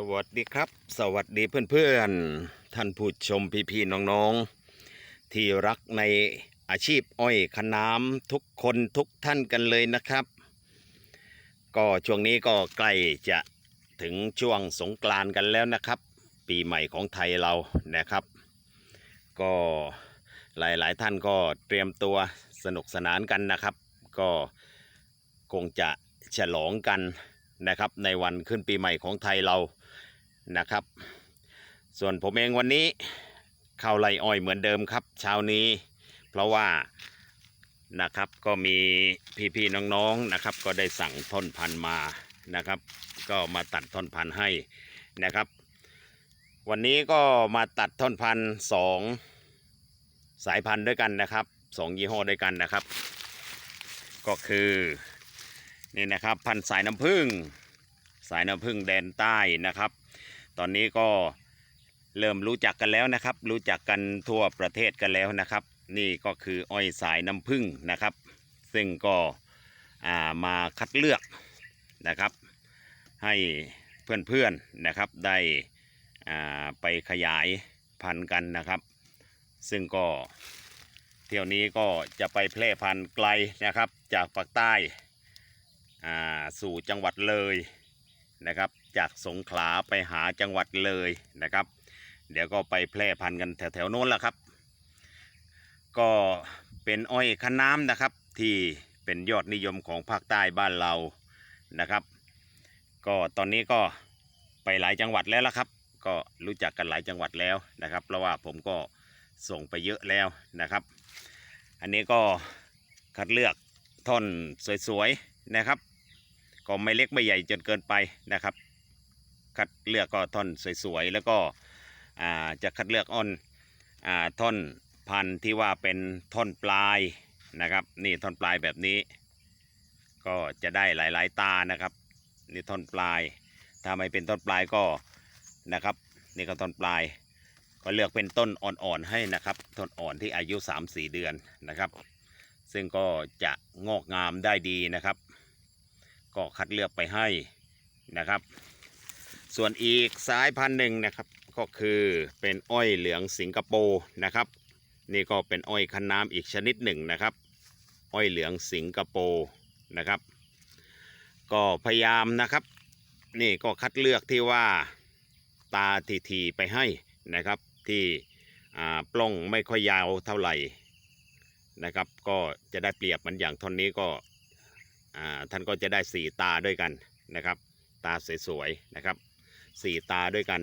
สวัสดีครับ สวัสดีเพื่อนๆ ท่านผู้ชมพี่ๆน้องๆ ที่รักในอาชีพอ้อยขนามทุกคนทุกท่านกันเลยนะครับ ก็ช่วงนี้ก็ใกล้จะถึงช่วงสงกรานกันแล้วนะครับ ปีใหม่ของไทยเรานะครับ ก็หลายๆท่านก็เตรียมตัวสนุกสนานกันนะครับ ก็คงจะฉลองกันนะครับในวันขึ้นปีใหม่ของไทยเรา นะครับ ส่วนผมเองวันนี้เข้าไรอ้อยเหมือนเดิมครับ เช้านี้ เพราะว่านะครับก็มีพี่ๆน้องๆนะครับ ก็ได้สั่งท่อนพันธุ์มานะครับ ก็มาตัดท่อนพันธุ์ให้นะครับ วันนี้ก็มาตัดท่อนพันธุ์สองสายพันธุ์ด้วยกันนะครับสองยี่ห้อด้วยกันนะครับ ก็คือนี่นะครับพันธุ์สายน้ำผึ้งสายน้ำผึ้งแดนใต้นะครับ ตอนนี้ก็เริ่มรู้จักกันแล้วนะครับ รู้จักกันทั่วประเทศกันแล้วนะครับ นี่ก็คืออ้อยสายน้ำผึ้งนะครับ ซึ่งก็ามาคัดเลือกนะครับ ให้เพื่อนๆนะครับได้ไปขยายพันธุ์กันนะครับ ซึ่งก็เที่ยวนี้ก็จะไปแพร่พันธุ์ไกลนะครับ จากปากใต้สู่จังหวัดเลยนะครับ จากสงขลาไปหาจังหวัดเลยนะครับ เดี๋ยวก็ไปแพร่พันธุ์กันแถวๆโน้นแหละครับ ก็เป็นอ้อยคันน้ำนะครับ ที่เป็นยอดนิยมของภาคใต้บ้านเรานะครับ ก็ตอนนี้ก็ไปหลายจังหวัดแล้วละครับ ก็รู้จักกันหลายจังหวัดแล้วนะครับ เพราะว่าผมก็ส่งไปเยอะแล้วนะครับ อันนี้ก็คัดเลือกท่อนสวยๆนะครับ ก็ไม่เล็กไม่ใหญ่จนเกินไปนะครับ คัดเลือกก็ท่อนสวยๆแล้วก็จะคัดเลือกอ้อนท่อนพันธุ์ที่ว่าเป็นท่อนปลายนะครับ นี่ท่อนปลายแบบนี้ ก็จะได้หลายๆตานะครับนี่ท่อนปลาย ถ้าไม่เป็นต้นปลายก็นะครับ นี่ก็ต้นปลาย ก็เลือกเป็นต้นอ่อนๆให้นะครับต้นอ่อนที่อายุ 3-4 เดือนนะครับ ซึ่งก็จะงอกงามได้ดีนะครับ ก็คัดเลือกไปให้นะครับ ส่วนอีกสายพันธุ์หนึ่งนะครับก็คือเป็นอ้อยเหลืองสิงคโปร์นะครับ นี่ก็เป็นอ้อยคันน้ำอีกชนิดหนึ่งนะครับ อ้อยเหลืองสิงคโปร์นะครับ ก็พยายามนะครับ นี่ก็คัดเลือกที่ว่าตาทีทีไปให้นะครับที่อ่าปล้องไม่ค่อยยาวเท่าไหร่นะครับ ก็จะได้เปรียบมันอย่างท่อนนี้ก็อ่าท่านก็จะได้สี่ตาด้วยกันนะครับ ตาสวยๆนะครับ สี่ตาด้วยกัน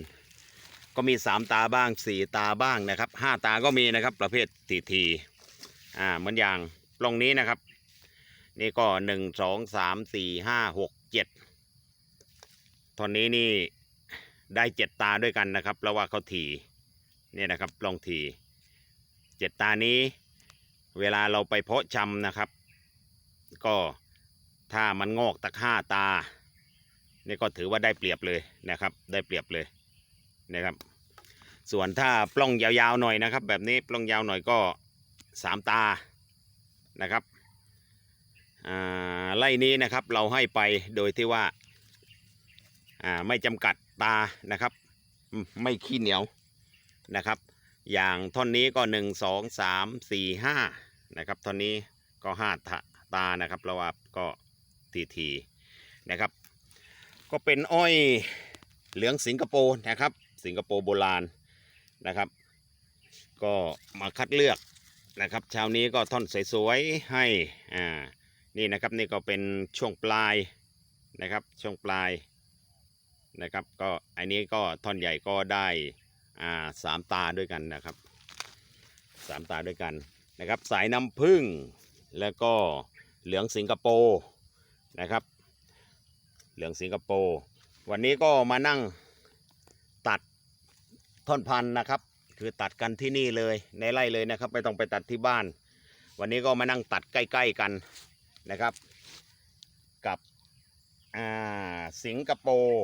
ก็มีสามตาบ้างสี่ตาบ้างนะครับห้าตาก็มีนะครับประเภททีทีอ่าเหมือนอย่างปล้องนี้นะครับ นี่ก็หนึ่งสองสามสี่ห้าหกเจ็ดตอนนี้นี่ได้เจ็ดตาด้วยกันนะครับเพราะว่าเขาถีเนี่ยนะครับลองถีเจ็ดตานี้ เวลาเราไปเพาะชำนะครับ ก็ถ้ามันงอกตักห้าตา นี่ก็ถือว่าได้เปรียบเลยนะครับ ได้เปรียบเลยนะครับ ส่วนถ้าปล้องยาวๆหน่อยนะครับ แบบนี้ปล้องยาวหน่อยก็สามตานะครับอ่าไล่นี้นะครับเราให้ไปโดยที่ว่าอ่าไม่จำกัดตานะครับ ไม่ขี้เหนียวนะครับ อย่างท่อนนี้ก็หนึ่งสองสามสี่ห้านะครับท่อนนี้ก็ห้าตาตานะครับเราว่าก็ทีทีนะครับ ก็เป็นอ้อยเหลืองสิงคโปร์นะครับ สิงคโปร์โบราณนะครับ ก็มาคัดเลือกนะครับเช้านี้ก็ท่อนสวยๆให้อ่านี่นะครับนี่ก็เป็นช่วงปลายนะครับช่วงปลายนะครับก็อันนี้ก็ท่อนใหญ่ก็ได้อ่าสามตาด้วยกันนะครับสามตาด้วยกันนะครับสายน้ำผึ้งแล้วก็เหลืองสิงคโปร์นะครับ เหลืองสิงคโปร์วันนี้ก็มานั่งตัดท่อนพันธุ์นะครับ คือตัดกันที่นี่เลยในไร่เลยนะครับ ไม่ต้องไปตัดที่บ้าน วันนี้ก็มานั่งตัดใกล้ ๆกันนะครับ กับอ่าสิงคโปร์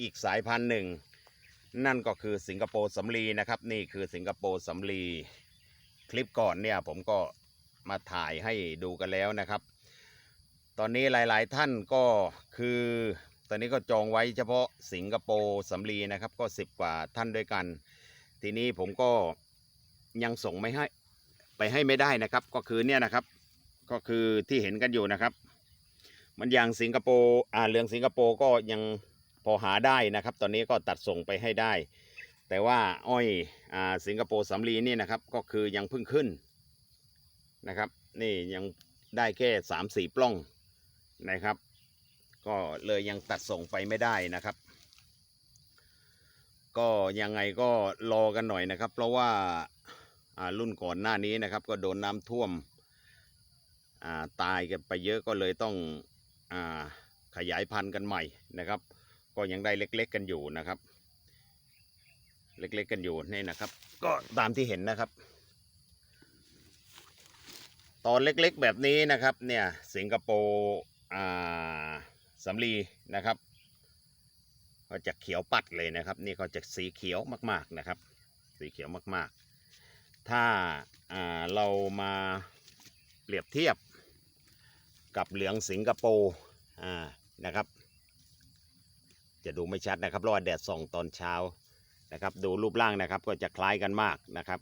อีกสายพันธุ์หนึ่ง นั่นก็คือสิงคโปร์สำลีนะครับ นี่คือสิงคโปร์สำลีคลิปก่อนเนี่ยผมก็มาถ่ายให้ดูกันแล้วนะครับ ตอนนี้หลาย ๆ ท่านก็คือ ตอนนี้ก็จองไว้เฉพาะสิงคโปร์สำลีนะครับ ก็สิบกว่าท่านด้วยกัน ทีนี้ผมก็ยังส่งไม่ให้ไปให้ไม่ได้นะครับ ก็คือเนี่ยนะครับ ก็คือที่เห็นกันอยู่นะครับ มันอย่างสิงคโปร์อ่าเรืองสิงคโปร์ก็ยังพอหาได้นะครับ ตอนนี้ก็ตัดส่งไปให้ได้ แต่ว่าอ้อยอ่าสิงคโปร์สำลีนี่นะครับ ก็คือยังเพิ่งขึ้นนะครับ นี่ยังได้แค่สามสี่ปล้อง นะครับ ก็เลยยังตัดส่งไปไม่ได้นะครับ ก็ยังไงก็รอกันหน่อยนะครับ เพราะว่าารุ่นก่อนหน้านี้นะครับ ก็โดนน้ำท่วมาตายกันไปเยอะก็เลยต้องอขยายพันธุ์กันใหม่นะครับ ก็ยังได้เล็ก ๆ กันอยู่นะครับ เล็ก ๆ กันอยู่นี่นะครับ ก็ตามที่เห็นนะครับ ตอนเล็ก ๆ แบบนี้นะครับ เนี่ยสิงคโปร์ สำลีนะครับก็จะเขียวปัดเลยนะครับ นี่ก็จะสีเขียวมากๆนะครับ สีเขียวมากๆ ถ้าอ่าเรามาเปรียบเทียบกับเหลืองสิงคโปร์อ่านะครับ จะดูไม่ชัดนะครับเพราะว่าแดดส่องตอนเช้านะครับ ดูรูปร่างนะครับก็จะคล้ายกันมากนะครับ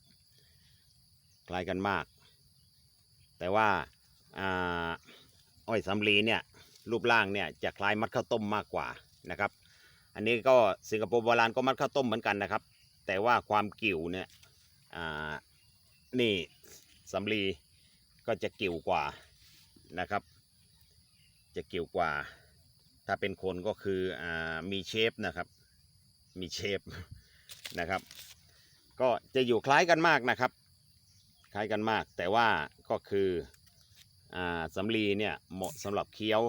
คล้ายกันมาก แต่ว่าอ่า อ้อยสำลีเนี่ยรูปร่างเนี่ยจะคล้ายมัดข้าวต้มมากกว่านะครับ อันนี้ก็สิงคโปร์โบราณก็มัดข้าวต้มเหมือนกันนะครับ แต่ว่าความกิ่วเนี่ยนี่สำลีก็จะกิ่วกว่านะครับ จะกิ่วกว่า ถ้าเป็นคนก็คืออมีเชฟนะครับ มีเชฟนะครับ ก็จะอยู่คล้ายกันมากนะครับ คล้ายกันมากแต่ว่าก็คือ สำลีเนี่ยเหมาะสำหรับเคี้ยว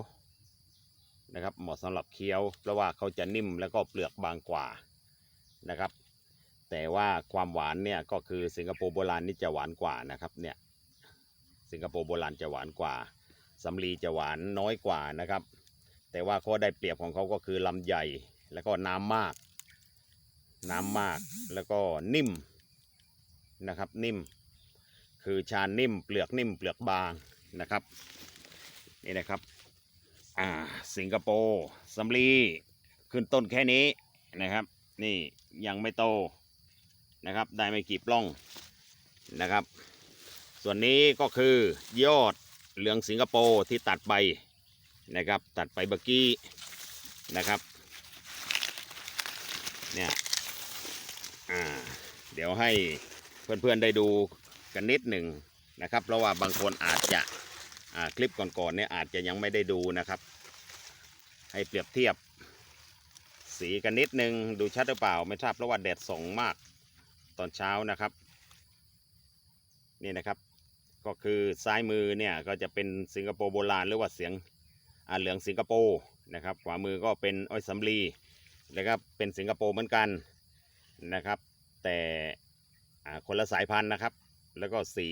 นะครับเหมาะสำหรับเคี้ยว เพราะว่าเขาจะนิ่มแล้วก็เปลือกบางกว่านะครับ แต่ว่าความหวานเนี่ยก็คือสิงคโปร์โบราณนี่จะหวานกว่านะครับเนี่ยสิงคโปร์โบราณจะหวานกว่าสำลีจะหวานน้อยกว่านะครับ แต่ว่าข้อได้เปรียบของเขาก็คือลำใหญ่แล้วก็น้ำมาก น้ำมากแล้วก็นิ่มนะครับนิ่ม คือชานิ่มเปลือกนิ่มเปลือกบาง นะครับ นี่นะครับ อ่า สิงคโปร์สำลีขึ้นต้นแค่นี้นะครับ นี่ยังไม่โตนะครับ ได้ไม่กี่ปล้องนะครับ ส่วนนี้ก็คือยอดเหลืองสิงคโปร์ที่ตัดไปนะครับ ตัดไปเมื่อกี้นะครับ เนี่ย อ่า เดี๋ยวให้เพื่อนๆได้ดูกันนิดหนึ่ง นะครับ เพราะว่าบางคนอาจจะคลิปก่อนๆเนี่ยอาจจะยังไม่ได้ดูนะครับ ให้เปรียบเทียบ สีกันนิดนึงดูชัดหรือเปล่าไม่ทราบเพราะว่าแดดส่องมากตอนเช้านะครับ นี่นะครับก็คือซ้ายมือเนี่ยก็จะเป็นสิงคโปร์โบราณหรือว่าเสียงอาเหลืองสิงคโปร์นะครับขวามือก็เป็นอ้อยสำลีนะครับเป็นสิงคโปร์เหมือนกันนะครับ แต่คนละสายพันธุ์นะครับ แล้วก็สี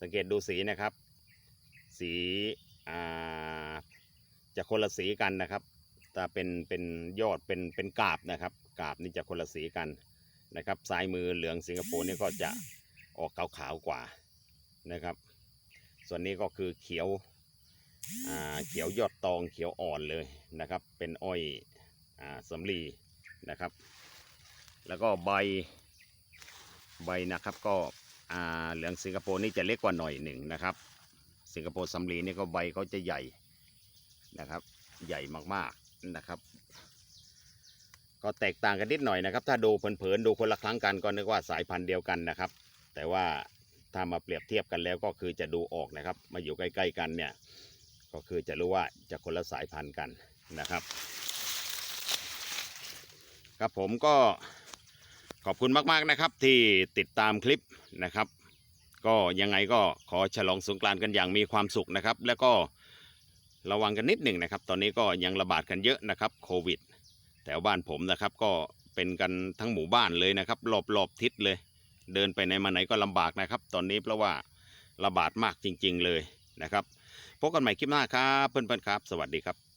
สังเกตดูสีนะครับ สีอ่าจะคนละสีกันนะครับถ้าเป็นเป็นยอดเป็นเป็นกาบนะครับ กาบนี่จะคนละสีกันนะครับซ้ายมือเหลืองสิงคโปร์นี่ก็จะออกขาวๆกว่านะครับ ส่วนนี้ก็คือเขียวเขียวยอดตองเขียวอ่อนเลยนะครับ เป็นอ้อยอสำลีนะครับ แล้วก็ใบใบนะครับก็ เหลืองสิงคโปร์นี่จะเล็กกว่าหน่อยหนึ่งนะครับ สิงคโปร์สำลีนี่ก็ใบเขาจะใหญ่นะครับ ใหญ่มากๆนะครับ ก็แตกต่างกันนิดหน่อยนะครับ ถ้าดูเผินๆดูคนละครั้งกันก็นึกว่าสายพันธุ์เดียวกันนะครับ แต่ว่าถ้ามาเปรียบเทียบกันแล้วก็คือจะดูออกนะครับ มาอยู่ใกล้ๆกันเนี่ยก็คือจะรู้ว่าจะคนละสายพันธุ์กันนะครับ ครับผมก็ ขอบคุณมากๆนะครับที่ติดตามคลิปนะครับ ก็ยังไงก็ขอฉลองสงกรานต์กันอย่างมีความสุขนะครับ แล้วก็ระวังกันนิดหนึ่งนะครับ ตอนนี้ก็ยังระบาดกันเยอะนะครับโควิดแถวบ้านผมนะครับ ก็เป็นกันทั้งหมู่บ้านเลยนะครับรอบๆทิศเลย เดินไปไหนมาไหนก็ลำบากนะครับ ตอนนี้เพราะว่าระบาดมากจริง ๆเลยนะครับพบกันใหม่คลิปหน้าครับเพื่อนๆครับ สวัสดีครับ